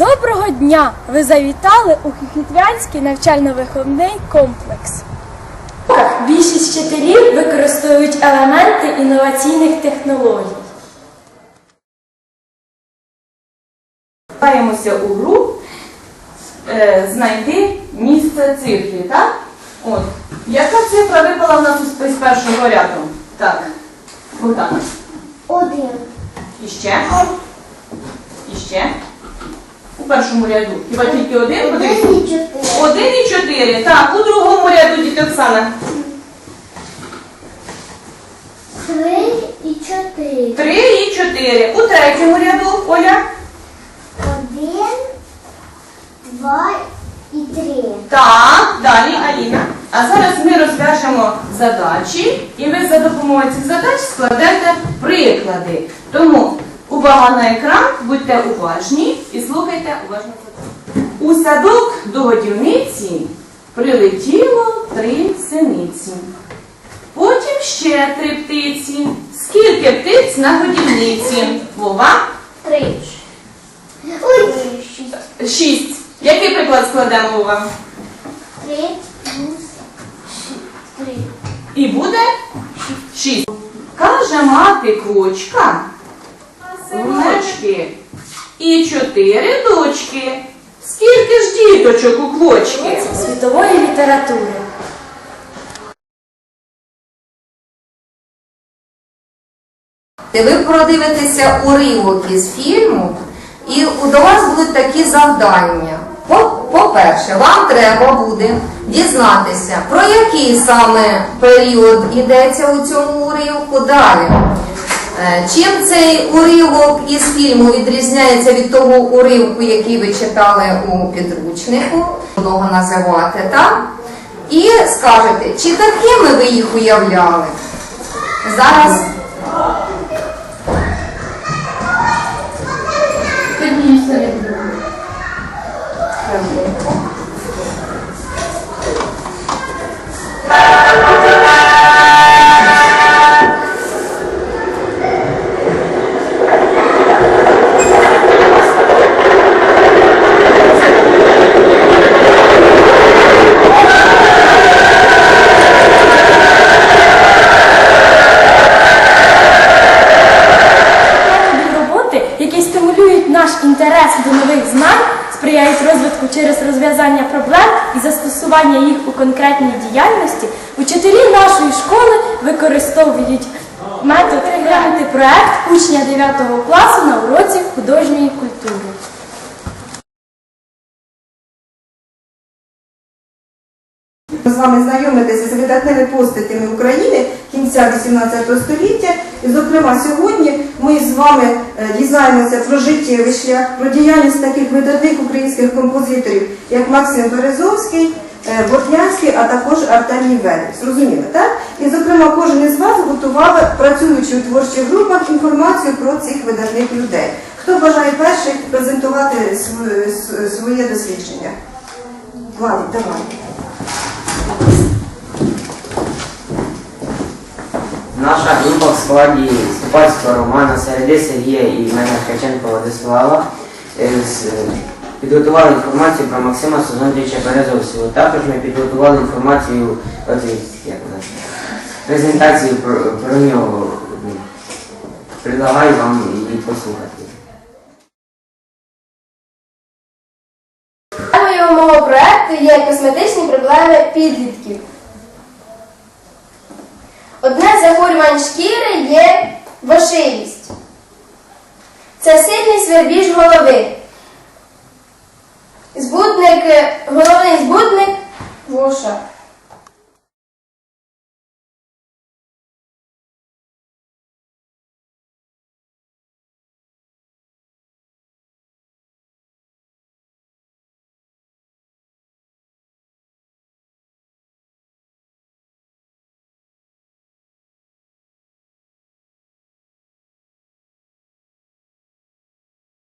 Доброго дня! Ви завітали у Хіхітвянський навчально-виховний комплекс. Більшість вчителів використовують елементи інноваційних технологій. Граємося у гру е, знайти місце цифри, так? От. Яка цифра випала в нас із першого ряду? Так. Богдана. Один. Іще. Іще. У першому ряду. Хіба тільки один? Подивіться. Один і чотири. Один і чотири. Так, у другому ряду діти Оксана. Три і чотири. Три і чотири. У третьому ряду, Оля. Один, два і три. Так, далі Аліна. А зараз ми розв'яжемо задачі, і ви за допомогою цих задач складете приклади. Тому увага на екран, будьте уважні і слухайте уважно. У садок до годівниці прилетіло три синиці. Потім ще три птиці. Скільки птиць на годівниці? Вова? Три. Ой, шість. Шість. Який приклад складемо Вова? Три плюс. Три. І буде шість. Каже мати квочка, синочки і чотири дочки. Скільки ж діточок у квочки? Світової літератури. Ви продивитеся уривок із фільму, і до вас будуть такі завдання. По- По-перше, вам треба буде дізнатися, про який саме період йдеться у цьому уривку далі. Е, Чим цей уривок із фільму відрізняється від того уривку, який ви читали у підручнику, одного називати, так? І скажете, чи такими ви їх уявляли? Зараз Методи наш інтерес до нових знань, сприяють розвитку через розв'язання проблем і застосування їх у конкретній діяльності, учителі нашої школи використовують метод переглянути проект учня 9 класу на уроці художньої культури. З вами знайомитися з видатними постатями України кінця 18 століття. І, зокрема, сьогодні ми з вами е, дізнаємося про життєвий шлях, про діяльність таких видатних українських композиторів, як Максим Березовський, е, Ботнянський, а також Артемій Ведик. Зрозуміло, так? І, зокрема, кожен із вас готував, працюючи у творчих групах, інформацію про цих видатних людей. Хто бажає перший презентувати своє дослідження? Владик, давай. Наша група в складі Ступальського Романа, Середи Сергія і мене Ткаченко Владислава е, е, підготували інформацію про Максима Созонтовича Березовського. Також ми підготували інформацію, от, як називається, презентацію про, про нього. Предлагаю вам її послухати. Темою мого проекту є косметичні проблеми підлітків. З шкіри є вошивість. Це сильний свербіж голови. Збудник, головний збудник вуша.